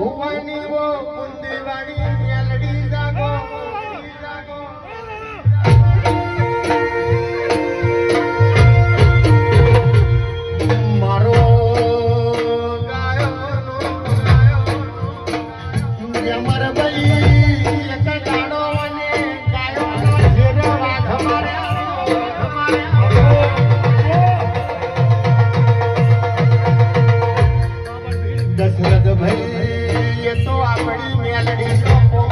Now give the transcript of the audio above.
ભુવની વો કુંદવાડી દશરથ ભાઈ એ તો આપણી મેલડી નો